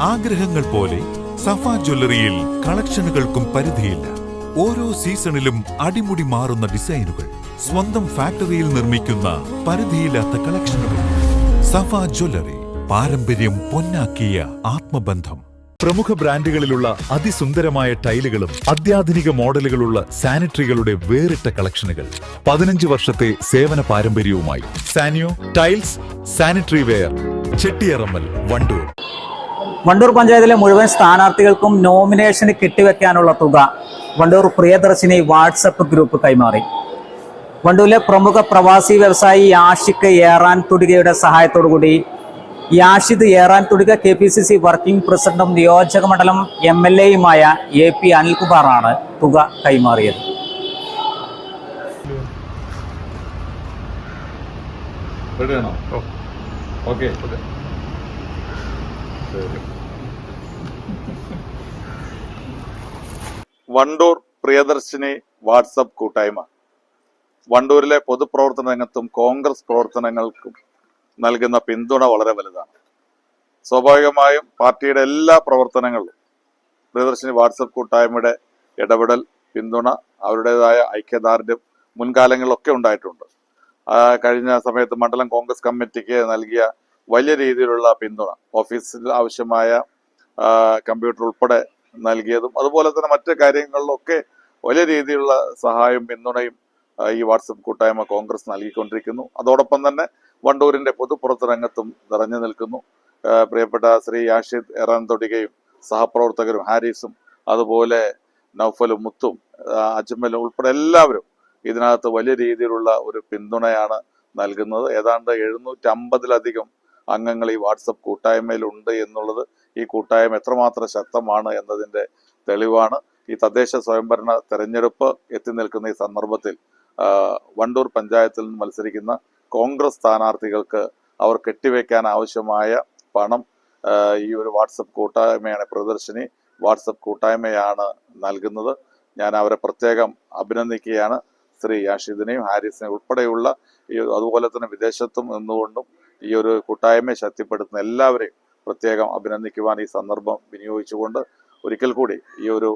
ആഗ്രഹങ്ങൾ പോലെ സഫ ജ്വല്ലറിയിൽ കളക്ഷനുകൾക്കും പരിധിയില്ല. ഓരോ സീസണിലും അടിമുടി മാറുന്ന ഡിസൈനുകൾ സ്വന്തം ഫാക്ടറിയിൽ നിർമ്മിക്കുന്ന പരിധിയില്ലാത്ത കളക്ഷനുകൾ. സഫ ജ്വല്ലറി പാരമ്പര്യം പൊന്നാക്കിയ ആത്മബന്ധം. പ്രമുഖ ബ്രാൻഡുകളിലുള്ള അതിസുന്ദരമായ ടൈലുകളും അത്യാധുനിക മോഡലുകളുള്ള സാനിറ്ററികളുടെ വേറിട്ട കളക്ഷനുകൾ. പതിനഞ്ച് വർഷത്തെ സേവന പാരമ്പര്യവുമായി Saniyo tiles sanitary ware Chettiyarammal Vandoor. Vandoor പഞ്ചായത്തിലെ മുഴുവൻ സ്ഥാനാർത്ഥികൾക്കും നോമിനേഷന് കെട്ടിവെക്കാനുള്ള തുക വണ്ടൂർ പ്രിയദർശിനി വാട്സപ്പ് ഗ്രൂപ്പ് കൈമാറി. വണ്ടൂരിലെ പ്രമുഖ പ്രവാസി വ്യവസായി യാഷിക്ക് ഏറാൻ തുടികയുടെ സഹായത്തോടുകൂടി യാഷിദ് ഏറാൻ തുടിക K P C C working പ്രസിഡന്റും നിയോജക മണ്ഡലം എം എൽ എയുമായ എ പി അനിൽകുമാറാണ് തുക കൈമാറിയത്. Okay okay. Vandoor Priyadarshini WhatsApp കൂട്ടായ്മ. വണ്ടൂരിലെ പൊതുപ്രവർത്തന രംഗത്തും കോൺഗ്രസ് പ്രവർത്തനങ്ങൾക്കും നൽകുന്ന പിന്തുണ വളരെ വലുതാണ്. സ്വാഭാവികമായും പാർട്ടിയുടെ എല്ലാ പ്രവർത്തനങ്ങളിലും പ്രിയദർശിനി വാട്സപ്പ് കൂട്ടായ്മയുടെ ഇടപെടൽ പിന്തുണ അവരുടേതായ ഐക്യദാർഢ്യം മുൻകാലങ്ങളിലൊക്കെ ഉണ്ടായിട്ടുണ്ട്. കഴിഞ്ഞ സമയത്ത് മണ്ഡലം കോൺഗ്രസ് കമ്മിറ്റിക്ക് നൽകിയ വലിയ രീതിയിലുള്ള പിന്തുണ. ഓഫീസിൽ ആവശ്യമായ കമ്പ്യൂട്ടർ ഉൾപ്പെടെ നൽകിയതും അതുപോലെ തന്നെ മറ്റു കാര്യങ്ങളിലൊക്കെ വലിയ രീതിയിലുള്ള സഹായവും പിന്തുണയും ഈ വാട്സപ്പ് കൂട്ടായ്മ കോൺഗ്രസ് നൽകിക്കൊണ്ടിരിക്കുന്നു. അതോടൊപ്പം തന്നെ വണ്ടൂരിന്റെ പൊതുപ്പുറത്ത് രംഗത്തും നിറഞ്ഞു നിൽക്കുന്നു. പ്രിയപ്പെട്ട ശ്രീ യാഷിദ് എറാൻ തൊടികയും സഹപ്രവർത്തകരും ഹാരിസും അതുപോലെ നൗഫലും മുത്തും അജ്മലും ഉൾപ്പെടെ എല്ലാവരും ഇതിനകത്ത് വലിയ രീതിയിലുള്ള ഒരു പിന്തുണയാണ് നൽകുന്നത്. ഏതാണ്ട് എഴുന്നൂറ്റി അമ്പതിലധികം അംഗങ്ങൾ ഈ വാട്സപ്പ് കൂട്ടായ്മയിൽ ഉണ്ട് എന്നുള്ളത് ഈ കൂട്ടായ്മ എത്രമാത്രം ശക്തമാണ് എന്നതിന്റെ തെളിവാണ്. ഈ തദ്ദേശ സ്വയംഭരണ തെരഞ്ഞെടുപ്പ് എത്തി നിൽക്കുന്ന ഈ സന്ദർഭത്തിൽ വണ്ടൂർ പഞ്ചായത്തിൽ നിന്ന് മത്സരിക്കുന്ന കോൺഗ്രസ് സ്ഥാനാർത്ഥികൾക്ക് അവർ കെട്ടിവെക്കാൻ ആവശ്യമായ പണം ഈ ഒരു വാട്സപ്പ് കൂട്ടായ്മയാണ് പ്രദർശിനി. വാട്സപ്പ് കൂട്ടായ്മയാണ് നൽകുന്നത്. ഞാൻ അവരെ പ്രത്യേകം അഭിനന്ദിക്കുകയാണ്. ശ്രീ യാഷിദിനെയും ഹാരിസിനെയും ഉൾപ്പെടെയുള്ള അതുപോലെ തന്നെ വിദേശത്തും നിന്നുകൊണ്ടും ഈ ഒരു കൂട്ടായ്മയെ ശക്തിപ്പെടുത്തുന്ന എല്ലാവരെയും പ്രത്യേകം അഭിനന്ദിക്കുവാൻ ഈ സന്ദർഭം വിനിയോഗിച്ചുകൊണ്ട് ഒരിക്കൽ കൂടി ഈ ഒരു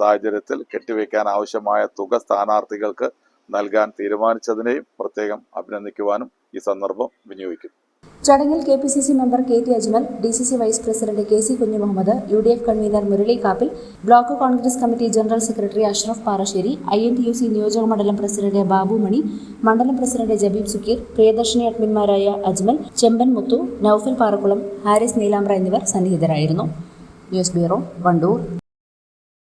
സാഹചര്യത്തിൽ കെട്ടിവെക്കാൻ ആവശ്യമായ തുക സ്ഥാനാർത്ഥികൾക്ക് നൽകാൻ തീരുമാനിച്ചതിനെയും പ്രത്യേകം അഭിനന്ദിക്കുവാനും ഈ സന്ദർഭം വിനിയോഗിക്കുന്നു. ചടങ്ങിൽ K P C C member K T Ajmal D C C vice president K C Kunhumuhammad U D F convener Murali Kappil block Congress committee general secretary Ashraf Parassery I N T U C നിയോജക മണ്ഡലം president Babu Mani മണ്ഡലം president Jabeeb Sukkeer Priyadarshini അഡ്മിന്മാരായ അജ്മൽ ചെമ്പൻ മുത്തു നൌഫൽ പാറക്കുളം ഹാരിസ് നീലാമ്പ്ര എന്നിവർ സന്നിഹിതരായിരുന്നു. News bureau Vandoor.